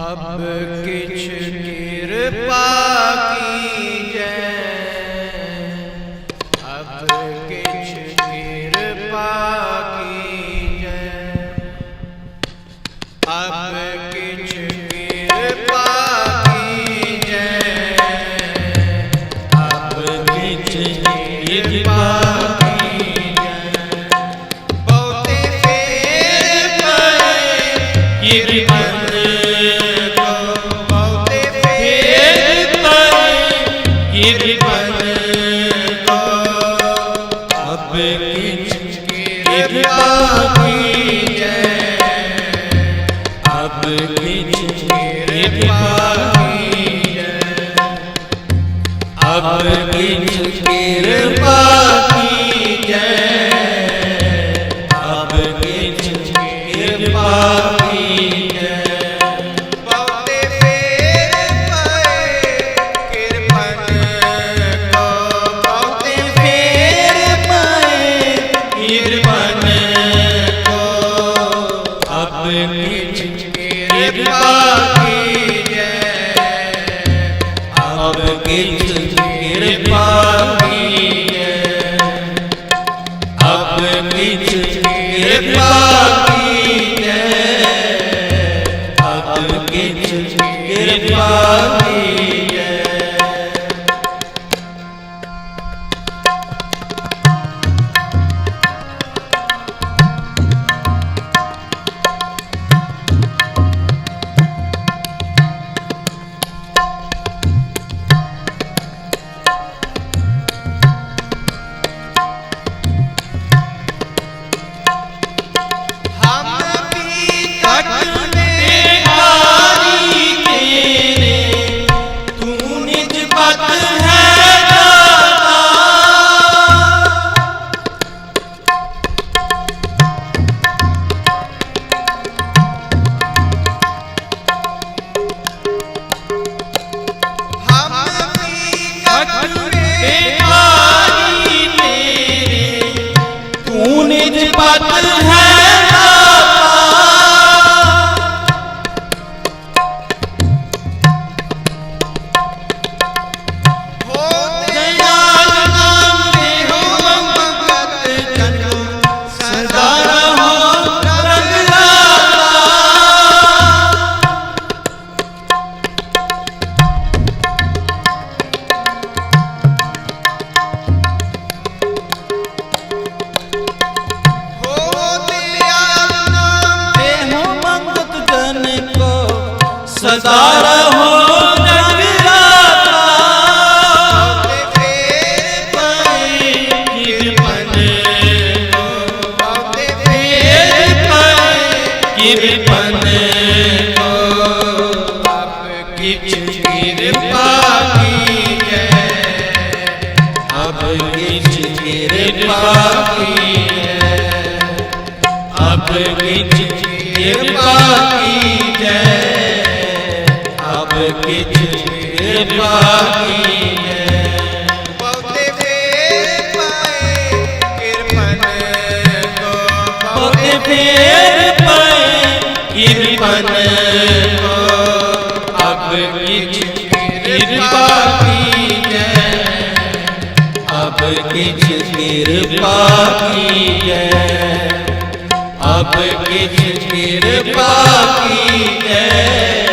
अब किछ कृपा की ਕਿਰਪਾ ਕੀ ਜੈ ਕਿਰਪਾ ਦੀ। ਕਿਰਪਾ ਕੀ ਹੈ ਅਬ ਕਿਛ ਕਿਰਪਾ ਕੀ ਜੈ ਅਬ ਕਿਛ ਕਿਰਪਾ ਕੀ ਹੈ ਪਉਤੇ ਫੇਰ ਪਾਏ ਕਿਰਪਨ ਕੋ ਪਉਤੇ ਫੇਰ ਪਾਏ ਕਿਰਪਨ ਕਿਛ ਕਿਰਪਾ ਕੀਐ ਆਪ ਕਿਛ ਕਿਰਪਾ ਕੀਐ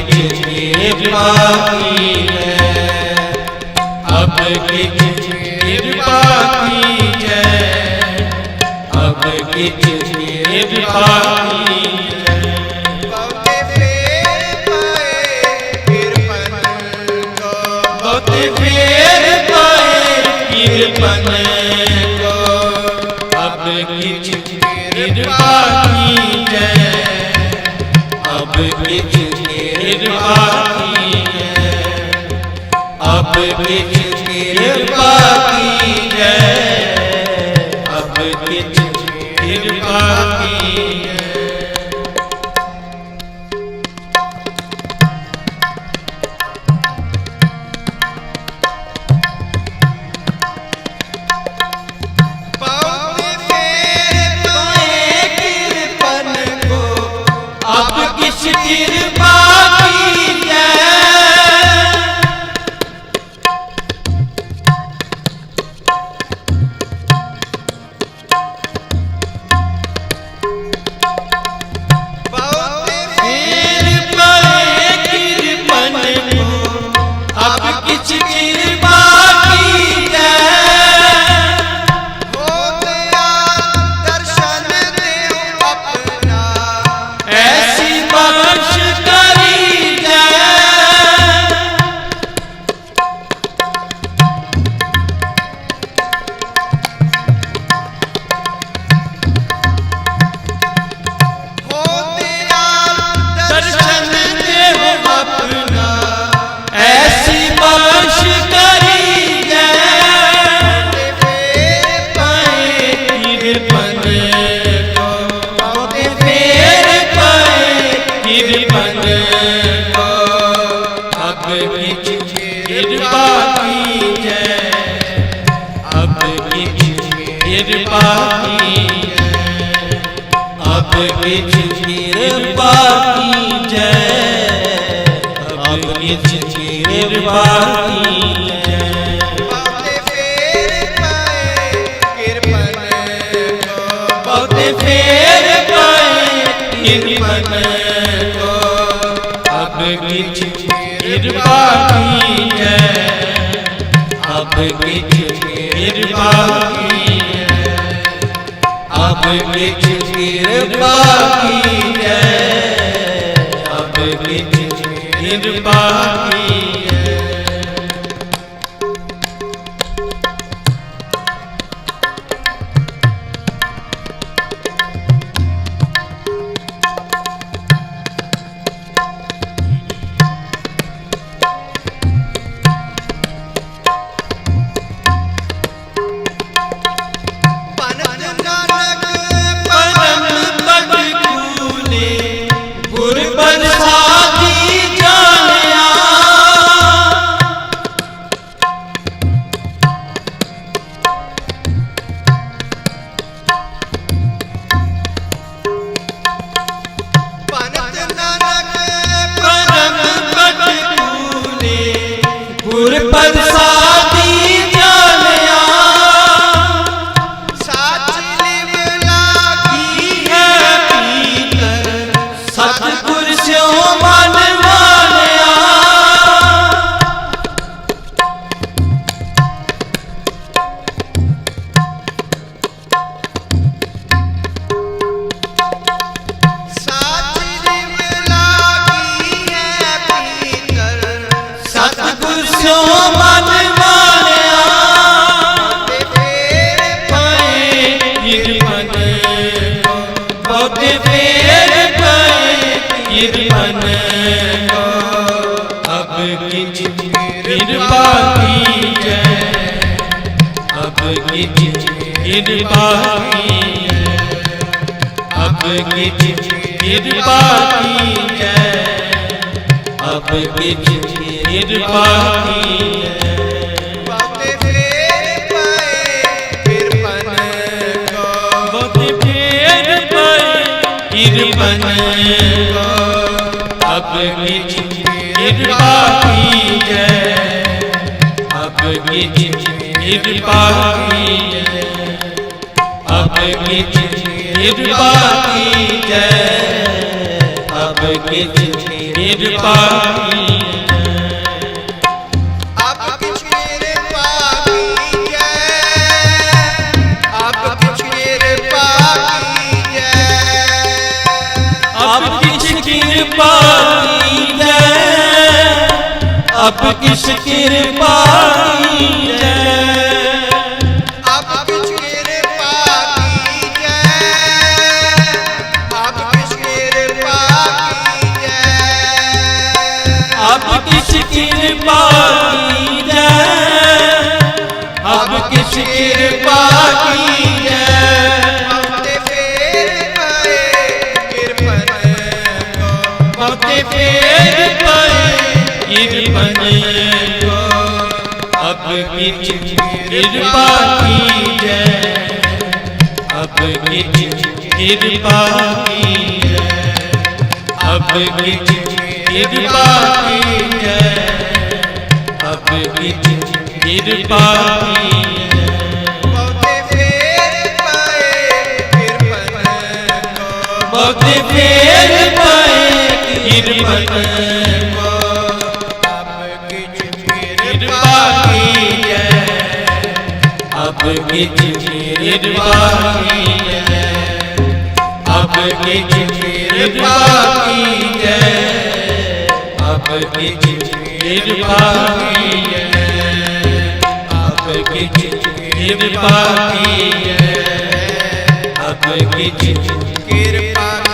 ਅਬ ਕਿਛ ਕਿਰਪਾ ਕੀਜੈ ਅਬ ਕਿਛ ਕਿਰਪਾ ਕੀਜੈ ਅਬ ਕਿਛ ਕਿਰਪਾ ਕੀਜੈ ਬਹੁਤੇ ਫੇਰ ਪਾਏ ਕਿਰਪਨ ਕੋ ਬਹੁਤੇ ਫੇਰ ਪਾਏ ਕਿਰਪਨ ਕੋ ਅਬ ਕਿਛ ਕਿਰਪਾ ਕੀਜੈ ਅਬ ਕਿਛ ਕਿਰਪਾ ਕੀਜੈ ਅਬ ਕਿਛ ਕਿਰਪਾ ਕੀਜੈ ਅਬ ਕਿਛ ਕਿਰਪਾ ਕੀਜੈ ਬਹੁਤੇ ਕਿਰਪਾ ਕੀਜੈ ਅਬ ਕਿਛ ਕਿਰਪਾ ਕੀਜੈ ਅਬ ਕਿਛ ਕਿਰਪਾ ਕੀਜੈ ਫੇਰ ਪਾਏ ਕਿਰਪਨ ਕੋ। ਬਹੁਤੇ ਫੇਰ ਪਾਏ ਕਿਰਪਨ ਕੋ। ਅਬ ਕਿਛ ਕਿਰਪਾ ਕੀਜੈ ਅਬ ਕਿਛ ਕਿਰਪਾ ਕੀਜੈ ਅਬ ਕਿਛ ਕਿਰਪਾ ਕੀਜੈ ਅਬ ਕਿਛ ਕਿਰਪਾ ਕੀਜੈ निर्मन को अब किच कृपा की जय अब किच कृपा की अब किच कृपा की जय अब किच कृपा की Yeah. आपकी कृपा की जय आपकी कृपा की जय आपकी कृपा की जय आपकी कृपा की आप किछ ਪਾਈ ਕੀਜੈ ਅਬ ਕਿਸ ਕਿਰਪਾ ਕੀਜੈ ਕਿਰਪਾ ਕੀਜੈ ਅਬ ਕਿਸ ਕਿਰਪਾ किच कृपा की जय अब किच कृपा की जय अब किच कृपा की जय अब किच कृपा की बहुत फेर पाए किरपन को ਆਪ ਕਿਛ कृपा की जय अब किच कृपा की जय अब किच कृपा की जय अब किच कृपा की जय अब किच कृपा की जय अब किच ਕਿਰਪਾ